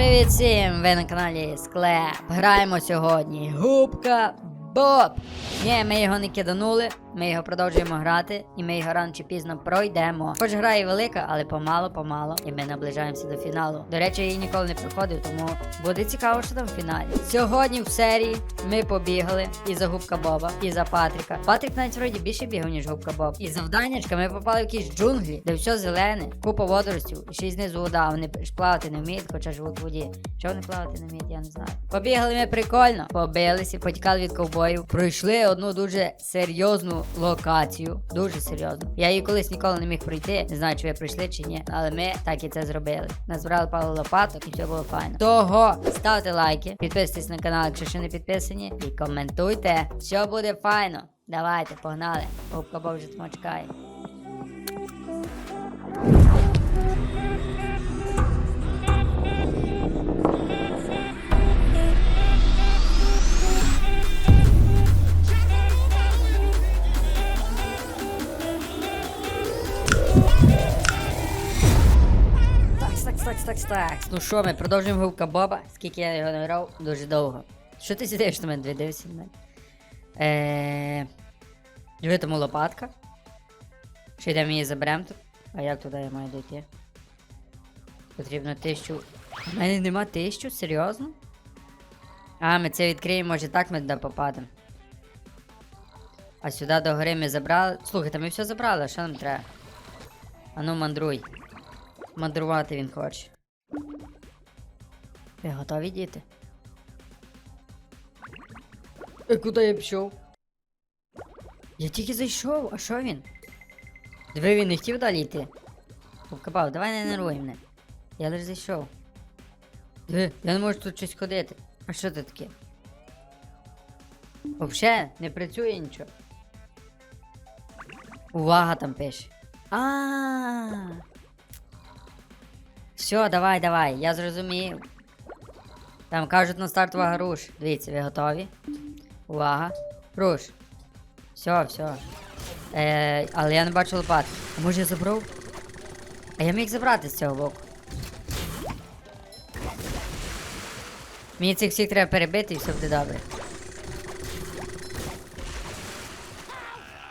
Привіт всім! Ви на каналі Склеп. Граємо сьогодні. Губка Боб. Ні, ми його не киданули, ми його продовжуємо грати, і ми його рано чи пізно пройдемо. Хоч гра і велика, але помало, помало, і ми наближаємося до фіналу. До речі, я її ніколи не проходив, тому буде цікаво, що там в фіналі. Сьогодні в серії ми побігали і за губка Боба, і за Патріка. Патрік навіть вроді більше бігав, ніж губка Боб. І завданнячка ми попали в якісь джунглі, де все зелене, купа водоростів, і ще й знизу вода. Вони ж плавати не вміють, хоча живуть в воді. Чого вони плавати не вміють, я не знаю. Побігали ми прикольно, побилися, потікали від ковбоїв. Пройшли одну дуже серйозну локацію. Дуже серйозну. Я її колись ніколи не міг пройти. Не знаю, чи ви пройшли чи ні. Але ми так і це зробили. Назбирали пару лопаток і все було файно. Того ставте лайки, підписуйтесь на канал, якщо ще не підписані, і коментуйте. Все буде файно. Давайте, погнали. Губка Боб вже тому чекає. Так, так, так, так, так. Ну що, ми продовжуємо губка Боба. Скільки я його не грав, дуже довго. Що ти сидиш на мене? Дві дивишся на мене. Е... Тому лопатка. Ще йдемо її заберемо тут. А як туди я маю дійти? Потрібно тисячу. У мене нема тисячу? Серйозно? А, ми це відкриємо, може так ми туди попадемо. А сюди до гори ми забрали. Слухайте, ми все забрали, що нам треба? Ану, мандруй. Мандрувати він хоче. Ви готові діти? Е, куди я пішов? Я тільки зайшов, а що він? Диви, він не хотів далі йти. Кабав, давай не нервуй мене. Я лише зайшов. Диви, я не можу тут щось ходити. А що це таке? Вообще, не працює нічого. Увага там пише. А. Все, давай, давай, я зрозумів. Там кажуть на старт увага руш. Дивіться, ви готові? Увага. Руш. Все, все. Е, але я не бачу лопат. А може я забрав? А я міг забрати з цього боку. Мені цих всіх треба перебити і все буде добре.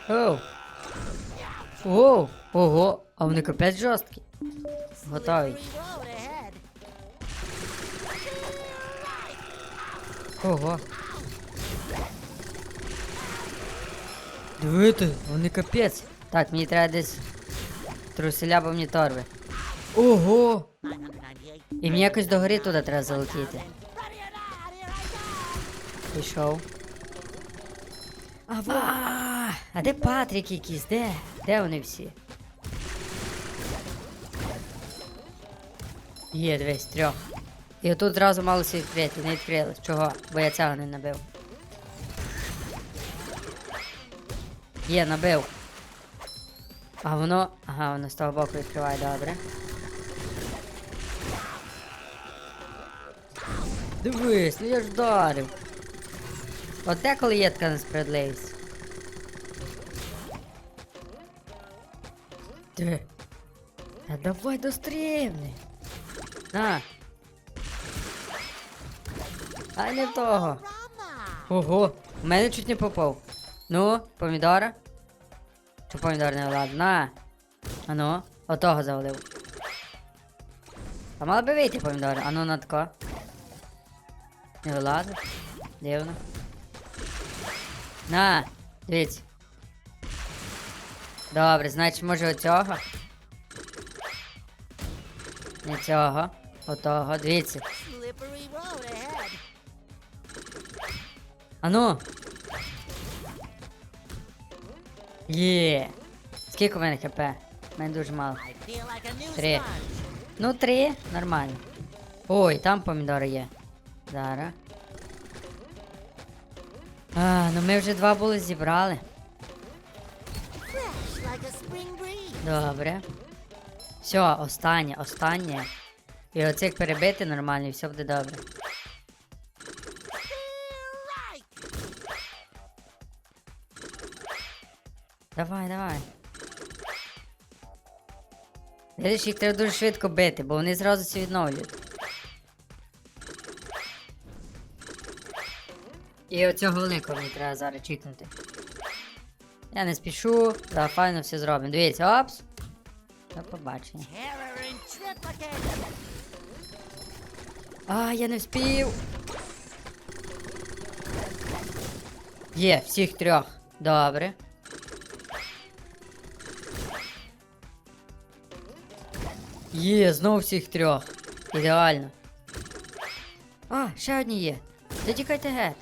Оу. Оу. Ого, а вони капець жорсткі. Готовий. Ого. Дивите, вони капець. Так, мені треба десь труселя, бо мені торби. Ого! І мені якось до гори туди треба залетіти. Пішов. Ава! А де Патрік якийсь? Де? Де вони всі? Є, дивись, трьох. І отут зразу малося відкрити, не відкрили. Чого? Бо я цього не набив. Є, набив. А воно. Ага, воно з того боку відкриває, добре. Дивись, ну я ж вдарив. От деколи є така несправедливість. Диви. А давай дострібни. На. Ай не того. Ого, в мене чуть не попав. Ну, помідора. Чи помідор не влад? На. А ну, отого завалив. А мало би вийти а ну на тако. Не вилазить. Дивно. На, дивіться. Добре, значить може оцього. Не цього. Отого, дивіться. Ану. Є. Скільки у мене хп? У мене дуже мало. Три. Ну, три, нормально. Ой, там помідори є. Зараз. А, ну ми вже два були зібрали. Добре. Все, останнє, останнє. І оцих перебити нормально, і все буде добре. Давай, давай. Видиш, їх треба дуже швидко бити, бо вони зразу все відновлюють. І оцього великого мені треба зараз читнути. Я не спішу, та файно все зробимо. Дивіться, опс. До побачення. А, я не вспів. Є, всіх трьох. Добре. Є, знову всіх трьох. Ідеально. А, ще одні є. Та тікайте геть.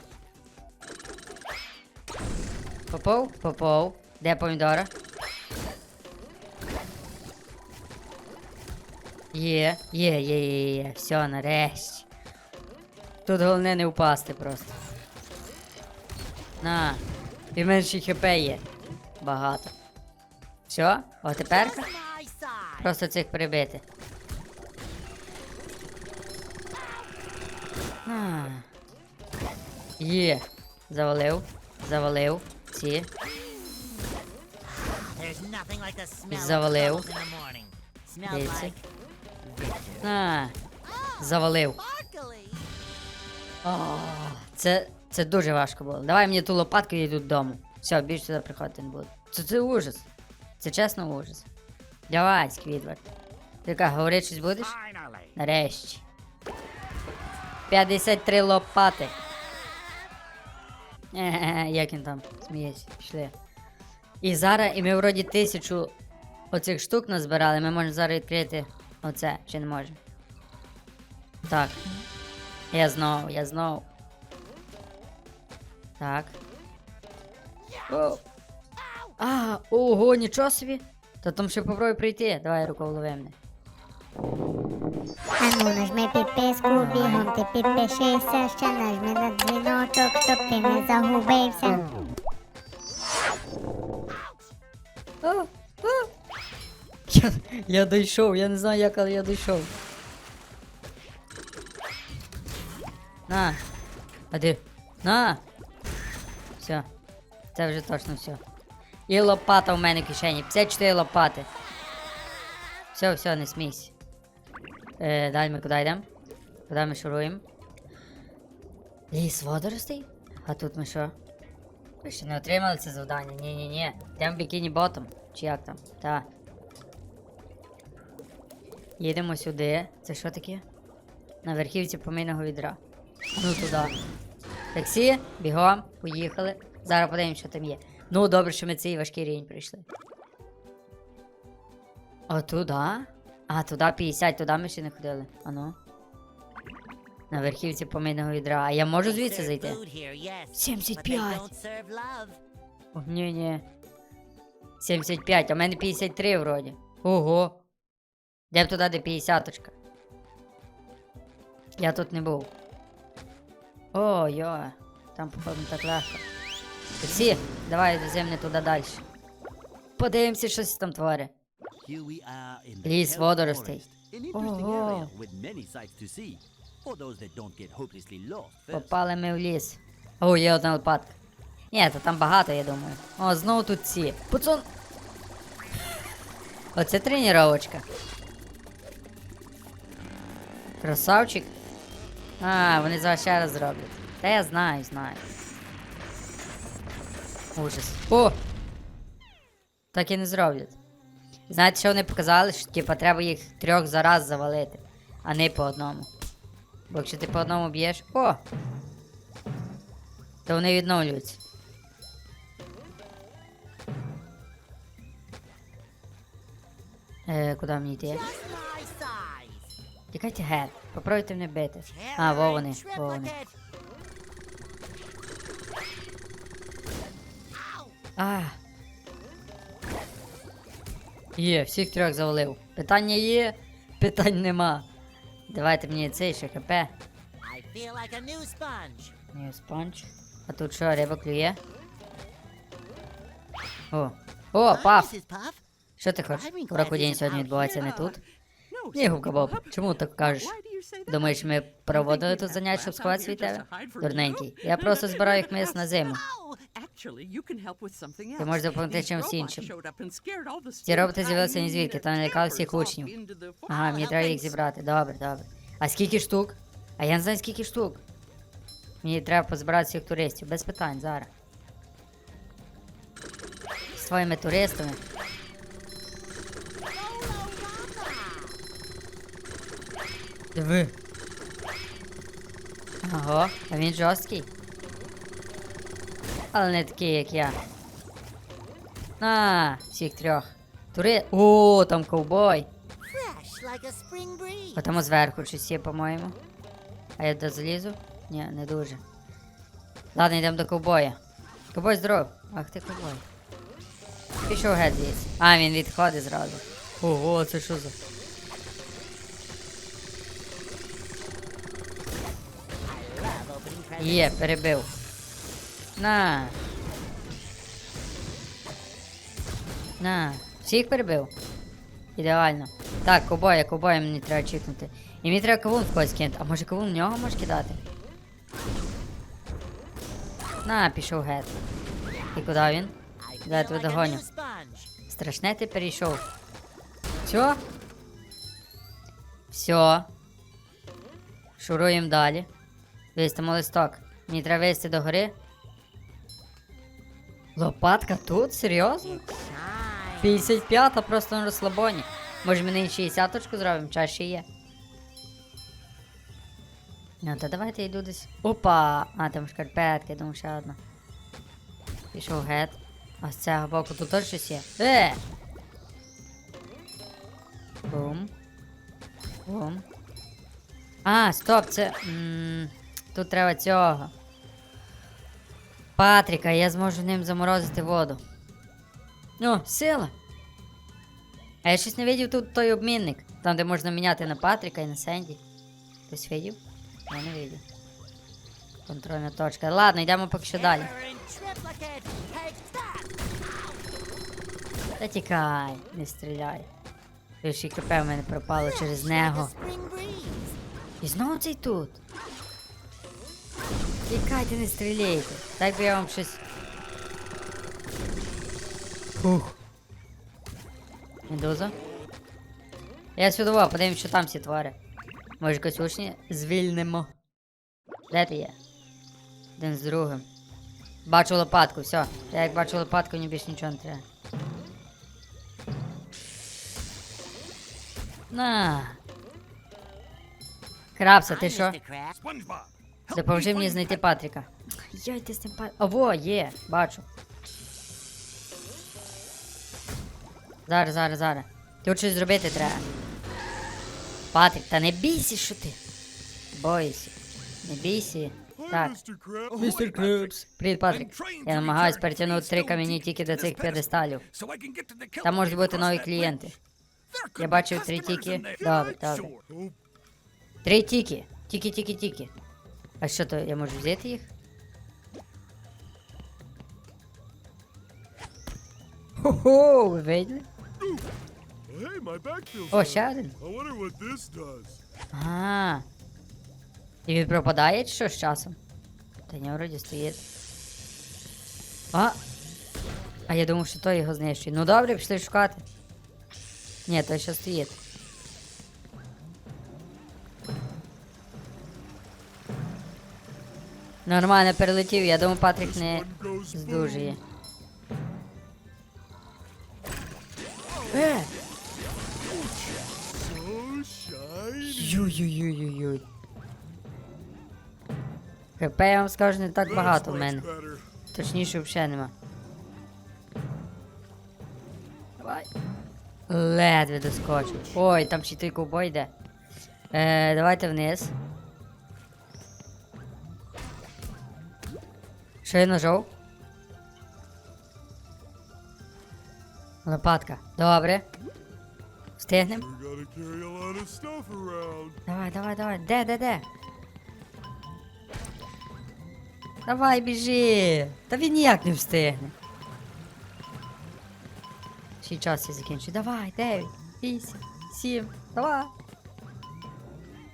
Попов? Попов. Де помідора? Є, є, є, є, є. Все, нарешті. Тут головне не впасти просто. На. І менше хп є. Багато. Все, а тепер просто цих прибити. А. Є. Завалив. Завалив. Ці. Завалив. Дивіться. А. Завалив. О, це, це дуже важко було. Давай мені ту лопатку і йду додому. Все, більше сюди приходити не буду. Це, це ужас. Це чесно ужас. Давай, Сквідвард. Ти яка, говорити щось будеш? Нарешті. 53 лопати. Е-е-е, як він там сміється, пішли. І зараз, і ми вроді тисячу оцих штук назбирали, ми можемо зараз відкрити оце, чи не можемо. Так. Я знову, я знову. Так. О. А, ого, нічого собі. Та там ще попробуй прийти. Давай руку вловим. Ану, нажми підписку, бігом ти підпишися, ще нажми на дзвіночок, щоб ти не загубився. А, а. Я, я дійшов, я не знаю як, але я дійшов. На. А? На. Все. Це вже точно все. І лопата в мене в кишені. 54 лопати. Все, все, не смійся. Е, далі ми куди йдемо? Куди ми шуруємо? Ліс водоростей? А тут ми що? Ви ще не отримали це завдання? Ні-ні-ні. В бікіні ботом. Чи як там? Та. Їдемо сюди. Це що таке? На верхівці помийного відра. Ну туди. Таксі, бігом, поїхали. Зараз подивимось, що там є. Ну, добре, що ми цей важкий рівень прийшли. О, туди? А, туди 50, туди ми ще не ходили. Ану. На верхівці помийного відра. А я можу звідси зайти? food here, yes, but they 75. don't serve. О, ні, ні. 75, а в мене 53 вроді. Ого. Де б туди, де 50 -очка. Я тут не був. О, йо. Там, походу, так легко. Таксі, давай мене туди далі. Подивимося, що там the Ліс водоростей. Ого. Попали ми в ліс. О, є одна лопатка. Ні, то там багато, я думаю. О, знову тут ці. Пацан. Оце тренувачка. Красавчик. А, вони зараз ще раз зроблять. Та я знаю, знаю. Ужас. О! Так і не зроблять. Знаєте, що вони показали? Що типа треба їх трьох за раз завалити, а не по одному. Бо якщо ти по одному б'єш. О! То вони відновлюються. Е, куди мені йти? Тікайте геть. Попробуйте мене бити. А, во вони, во вони. А. Є, всіх трьох завалив. Питання є, питань нема. Давайте мені цей ще хп. New sponge. А тут що, риба клює? О. О, паф! Що ти хочеш? Урок у день сьогодні відбувається не тут. Ні, губка Боб, чому так кажеш? Думаєш, ми проводили тут заняття, щоб сховатися від тебе? Дурненький. Я просто збираю їх мис на зиму. Ти можеш допомогти чимось іншим. Ці роботи з'явилися ні звідки, та налякали всіх учнів. Ага, мені треба їх зібрати. Добре, добре. А скільки штук? А я не знаю скільки штук. Мені треба позбирати всіх туристів, без питань зараз. З твоїми туристами. Диви. Ого, а він жорсткий. Але не такий, як я. На, всіх трьох. Тури. О, там ковбой. Like там зверху щось є, по-моєму. А я туди залізу? Ні, не дуже. Ладно, йдемо до ковбоя. Ковбой здоров. Ах ти ковбой. Пішов геть звідси. А, він відходить зразу. Ого, це що за. Є, перебив. На. На. Всіх перебив? Ідеально. Так, ковбоя, ковбоя мені треба чікнути. І мені треба кавун в когось кинути. А може кавун в нього можеш кидати? На, пішов геть. І куди він? Feel тебе догоню. Страшне ти перейшов. Все? Все. Шуруємо далі. Вистимо листок. Мені треба вийти до гори. Лопатка тут? Серйозно? Shine. 55 просто на розслабоні. Може ми нині 60-очку зробимо, час є. Ну, то давайте йду десь. Опа! А, там шкарпетки, думаю, ще одна. Пішов гет. А з цього боку тут теж щось є. Е! Бум. Бум. А, стоп, це. м, Тут треба цього. Патріка, я зможу ним заморозити воду. Ну, сила. А я щось не видів тут той обмінник, там де можна міняти на Патріка і на Сенді. Хтось видів? Я не видів. Контрольна точка. Ладно, йдемо поки що далі. Та тікай, не стріляй. Більше КП в мене пропало через нього. І знову цей тут. Тікайте, не стріляйте. Так би я вам щось. Фух. Медуза. Я сюди, во, подивимось, що там всі твари. Може, учні звільнимо. Де ти є? Один з другим. Бачу лопатку, все. Я як бачу лопатку, мені більше нічого не треба. На. Крабса, ти що? Допоможи мені знайти. Патріка. Йой, ти з тим Патріком. Ого, є, бачу. Зараз, зараз, зараз. Тут щось зробити треба. Патрік, та не бійся, що ти. Бойся. Не бійся. Так. Містер Крепс. Привіт, Патрік. Я намагаюсь перетягнути три камені тільки до цих п'єдесталів. Там можуть бути нові клієнти. Я бачив три тіки. Добре, добре. Три тіки. Тіки, тіки, тіки. А що то, я можу взяти їх? Хо-хо, ви видели? О, ще один. Ага. І він пропадає чи що з часом? Та ні, вроді стоїть. А! А я думав, що той його знищує. Ну добре, пішли шукати. Ні, той ще стоїть. Нормально перелетів, я думаю, Патрік не здужує. Е! Ю-ю-ю-ю-ю. ХП, я вам скажу, не так багато в мене. Точніше, взагалі нема. Давай. Ледве доскочив. Ой, там ще той ковбой йде. Е, давайте вниз. Що я нажав? Лопатка. Добре. Встигнем? Давай, давай, давай. Де, де, де? Давай, біжи. Та він ніяк не встигне. Ще час я закінчу. Давай, 9, 8, 7, давай.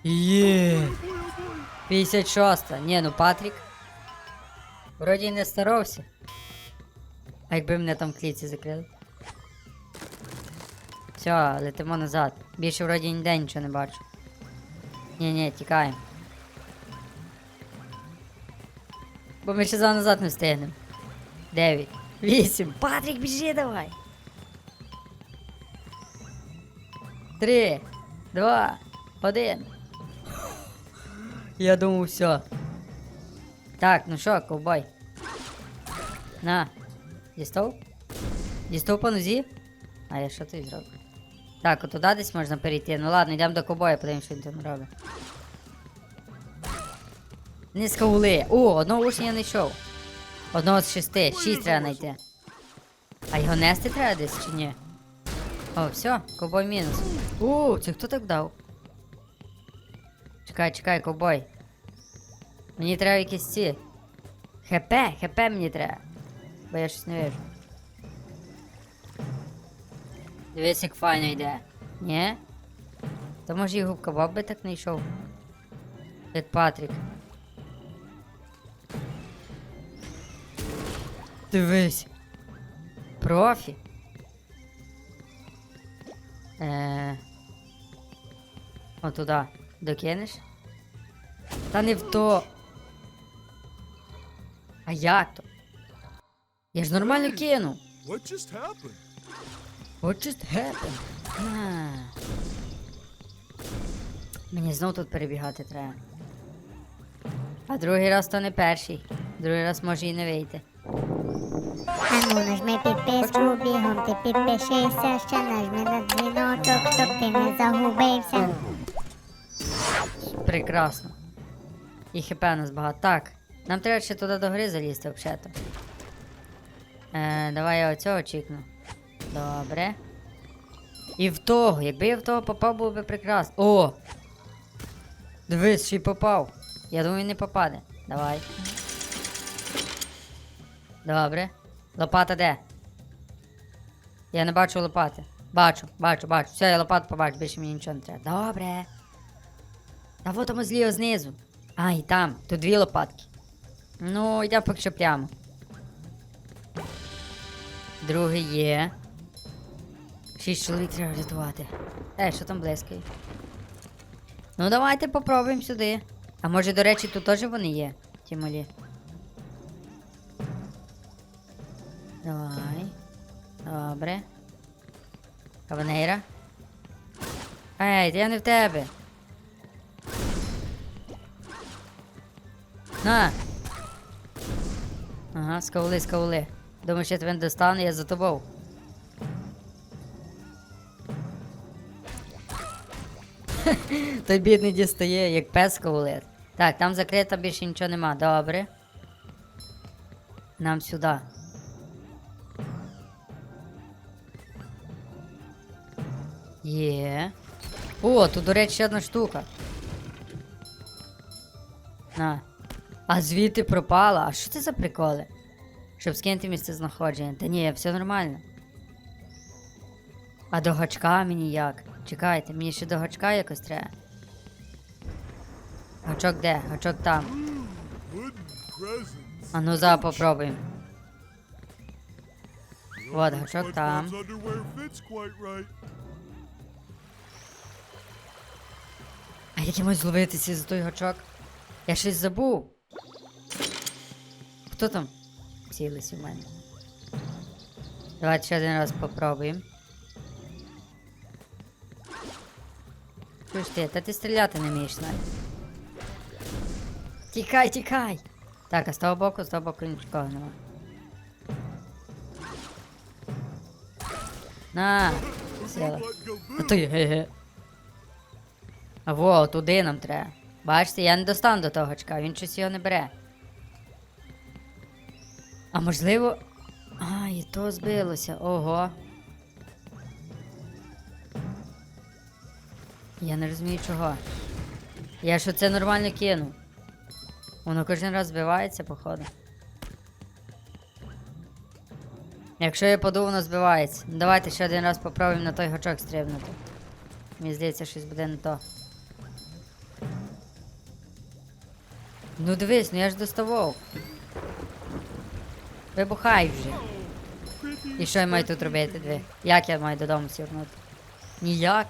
Є. 56. Ні, ну Патрік. Вроді не старався. А якби мене там в клітці закрили. Все, летимо назад. Більше вроді ніде нічого не бачу. Ні, ні, тікаємо. Бо ми ще за назад не встигнемо. Дев'ять. Вісім. Патрік, біжи давай. Три, два, один. Я думав, все. Так, ну що, ковбой. На. Дістав? Дістав по нозі? А я що ти зробив? Так, от туди десь можна перейти. Ну ладно, йдемо до ковбоя, подивимось, що він там робить. Не скаули. О, одного учня я знайшов. Одного з шести. Шість треба знайти. А його нести треба десь чи ні? О, все, ковбой мінус. О, це хто так дав? Чекай, чекай, ковбой. Мені треба якісь ці. ХП, ХП мені треба. Бо я щось не вижу. Дивись, як файно йде. Ні? То може і губка Боб би так не йшов. Як Патрік. Дивись. Профі. Е. О, туди. Докинеш? Та не в то. А як то? Я ж нормально кину. What just happened? What just happened? А. Мені знов тут перебігати треба. А другий раз то не перший. Другий раз може і не вийти. А ну нажми підписку, бігом ти підпишися, ще нажми на дзвіночок, щоб ти не загубився. Прекрасно. І хп у нас багато. Так, нам треба ще туди до гри залізти взагалі-то. Е, давай я оцього чікну. Добре. І в того, якби я в того попав, було би прекрасно. О! Дивись, ще й попав. Я думаю, не попаде. Давай. Добре. Лопата де? Я не бачу лопати. Бачу, бачу, бачу. Все, я лопату побачу, більше мені нічого не треба. Добре. А вот там зліва знизу. А, і там. Тут дві лопатки. Ну, йдемо поки що прямо. Другий є. Шість чоловік треба рятувати. Е, що там блискає? Ну, давайте попробуємо сюди. А може, до речі, тут теж вони є, ті малі. Давай. Добре. Каванейра. Ей, я не в тебе. На. Ага, скаули, скаули. Думаєш, я тебе не достану, я за тобою. Той бідний дістає, як пес скаулит. Так, там закрито більше нічого нема. Добре. Нам сюди. Є. О, тут, до речі, ще одна штука. На. А звідти пропала. А що це за приколи? Щоб скинути місце знаходження. Та ні, все нормально. А до гачка мені як? Чекайте, мені ще до гачка якось треба. Гачок де? Гачок там. А ну за попробуємо. Вот, гачок там. А як я можу зловитися за той гачок? Я щось забув. Хто там? Цілився в мене. Давайте ще один раз попробуємо. Чуєш ти, та ти стріляти не вмієш навіть. Тікай, тікай! Так, а з того боку, з того боку нічого нема. На! Сіла. А є, ге-ге. А во, туди нам треба. Бачите, я не достану до того очка, він щось його не бере. А можливо. А, і то збилося. Ого. Я не розумію чого. Я що це нормально кинув. Воно кожен раз збивається, походу. Якщо я подув, воно збивається. Ну, давайте ще один раз попробуємо на той гачок стрибнути. Мені здається, щось буде не то. Ну дивись, ну я ж доставав. Вибухай вже. І що я маю тут робити? Диви? Як я маю додому сірнути? Ніяк.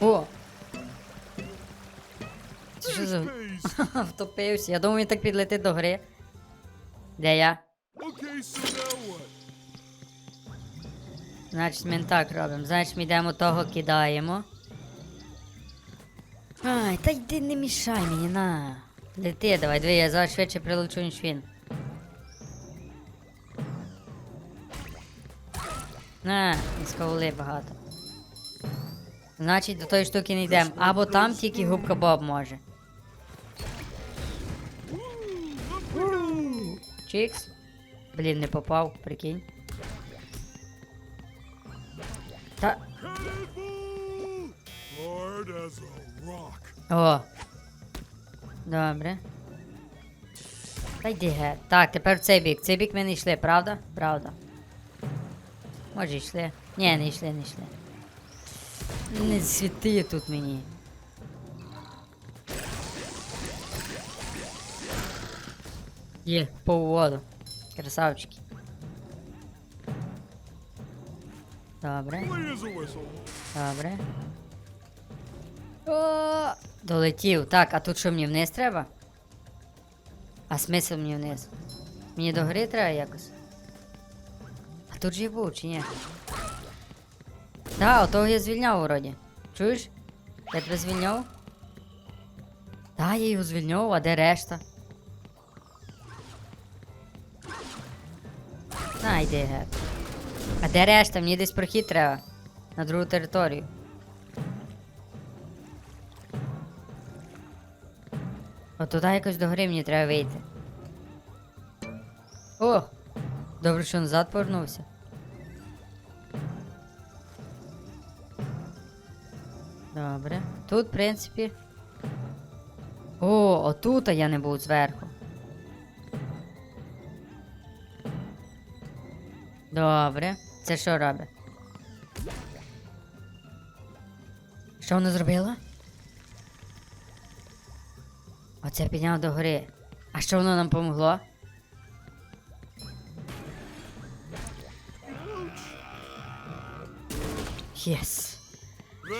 О! Що за втопився? Я думаю, він так підлетить до гри. Де я? Значить, ми так робимо. Значить, ми йдемо того кидаємо. Ай, та йди не мішай мені, на. Лети, давай, диви, я зараз швидше прилечу, ніж він. На, і сковули багато. Значить, до тої штуки не йдемо. Або там тільки губка Боб може. Чікс. Блін, не попав, прикинь. Та. О. Добре. Та йди геть. Так, тепер в цей бік. Цей бік ми не йшли, правда? Правда. Може йшли. Ні, не йшли, не йшли. Не світи тут мені. Є, по воду. Красавчики. Добре. Добре. О, долетів. Так, а тут що мені вниз треба? А смисл мені вниз? Мені до гри треба якось. А тут же я був, чи ні? Так, отого я звільняв вроді. Чуєш? Я тебе звільняв? Так, я його звільняв, а де решта? На, йди. А де решта? Мені десь прохід треба. На другу територію. От туди якось до гри мені треба вийти. О! Добре, що назад повернувся. Добре. Тут, в принципі. О, отут я не був зверху. Добре. Це що робить? Що вона зробила? Оце підняв до гори. А що воно нам помогло? Єс.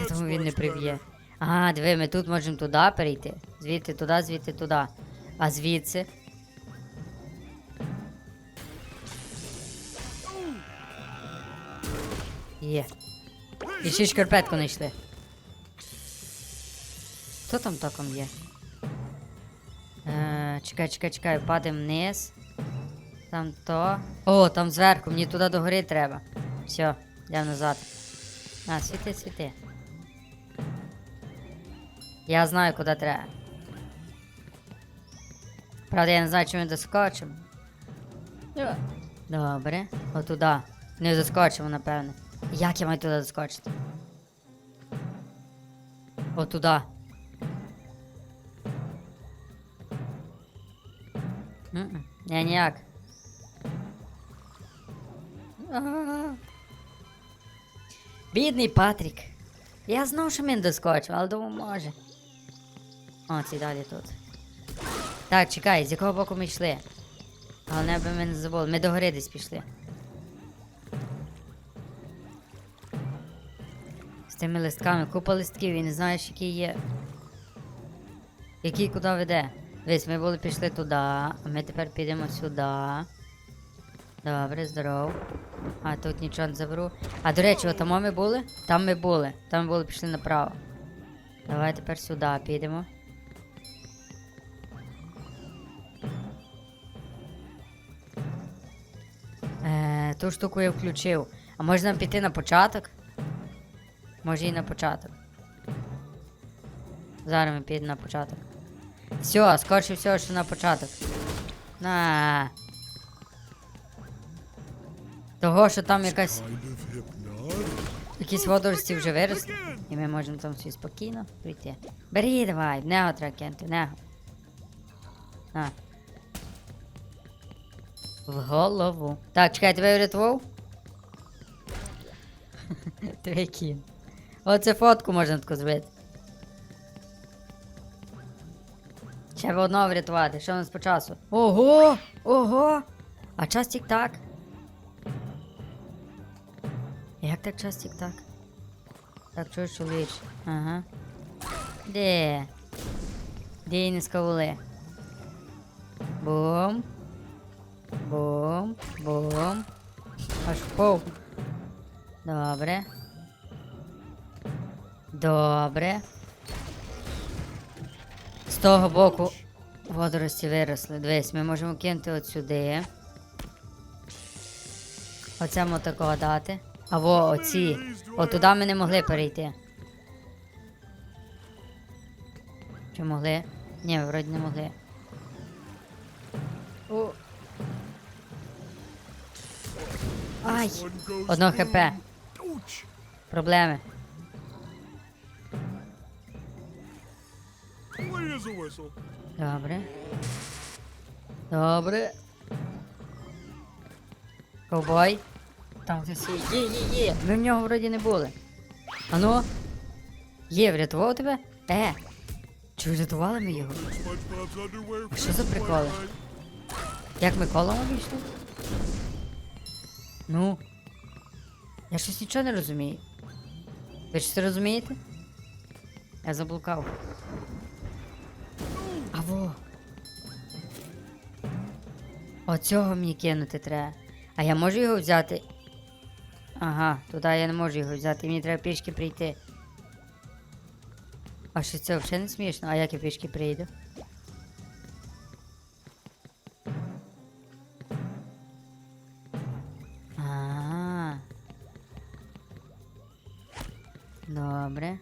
Я думаю, він не приб'є. better. А, диви, ми тут можемо туди перейти. Звідти туди, звідти туди. А звідси. Є. І ще шкарпетку знайшли. Хто там током є? Чекай, чекай, чекай, падаємо вниз. Там то. О, там зверху, мені туди до гори треба. Все, йдемо назад. А, світи, світи. Я знаю, куди треба. Правда, я не знаю, чи ми доскочимо. Добре, отуда. Не доскочимо, напевне. Як я маю туди доскочити? Отуда. М-м, Я ніяк. Бідний Патрік. Я знав, що він доскочив, але думав, може. О, ці далі тут. Так, чекай, з якого боку ми йшли? Головне, аби ми не забули. Ми до гори десь пішли. З тими листками, купа листків і не знаєш, який є. Який куди веде. Дивись, ми були пішли туди, а ми тепер підемо сюди. Добре, здоров. А тут нічого не заберу. А до речі, отамо ми були? Там ми були. Там ми були, пішли направо. Давай тепер сюди підемо. Е, ту штуку я включив. А може нам піти на початок? Може і на початок. Зараз ми підемо на початок. Все, скорше всього, що на початок. На. Того, що там якась. Якісь водорості вже виросли. І ми можемо там собі спокійно прийти. Бери давай, в нього треба кинути, в. На. В голову. Так, чекай, тебе врятував? Тебе кін. Оце фотку можна таку зробити. Ще б одного врятувати. Що у нас по часу? Ого! Ого! А час тік-так. Як так час тік-так? Так, чуєш, чоловіч? Ага. Де? Дійні скавули. Бум. Бум. Бум. Аж пов. Добре. Добре. Того боку водорості виросли. Дивись, ми можемо кинути от сюди. Оцему такого дати. А во, оці. От туди ми не могли перейти. Чи могли? Ні, вроді не могли. О. Ай! Одно хп. Проблеми. Whistle. Добре. Добре. Ковбой. Там хтось є. Є, є, є. Ми в нього вроді не були. Ану. Є, врятував тебе? Е. Чи врятували ми його? Що за приколи? Як ми колом обійшли? Ну. Я щось нічого не розумію. Ви це розумієте? Я заблукав. А во. Оцього мені кинути треба. А я можу його взяти? Ага, туди я не можу його взяти, мені треба пішки прийти. А що це взагалі не смішно? А як я пішки прийду? А. Добре.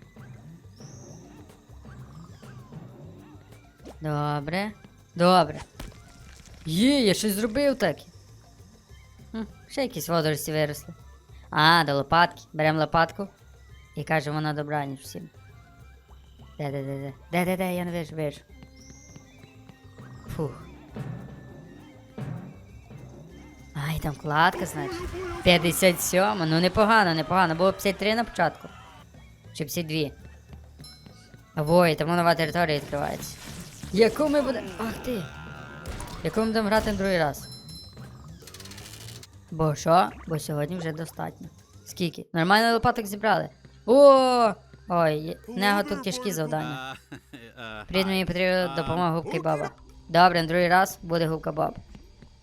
Добре. Добре. Є, я щось зробив так. Ще якісь водорості виросли. А, до лопатки. Беремо лопатку і кажемо на добраніч всім. Де, де, де, де. Де, де, де, я не вижу, вижу. Фух. Ай, там кладка, значить. 57, ну непогано, непогано. Було 53 на початку. Чи 52. Ой, тому нова територія відкривається. Яку ми будемо. Ах ти! Яку ми будемо грати другий раз? Бо що? Бо сьогодні вже достатньо. Скільки? Нормально лопаток зібрали. О! Ой, нього тут тяжкі завдання. Привіт, мені потрібна допомога губки Баба. Добре, другий раз буде губка Боб.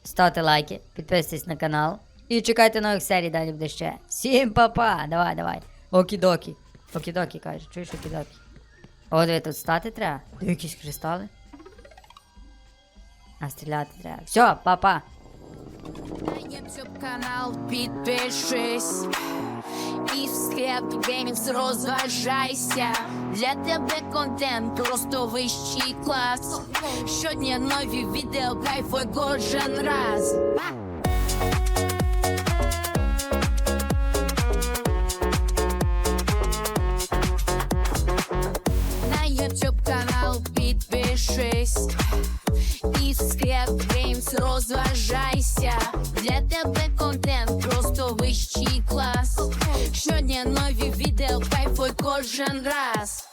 Ставте лайки, підписуйтесь на канал. І чекайте нових серій, далі буде ще. Всім па-па! Давай, давай. Окідокі. Окідокі каже, чуєш окідокі. О, диви, тут стати треба. Якісь кристали. А стріляти треба. Все, па-па. Канал підпишись і в склеп геймінгс розважайся. Для тебе контент просто вищий клас. Щодня нові відео, кайфуй кожен раз. Розважайся. Для тебе контент просто вищий клас. Щодня нові відео, кайфуй кожен раз.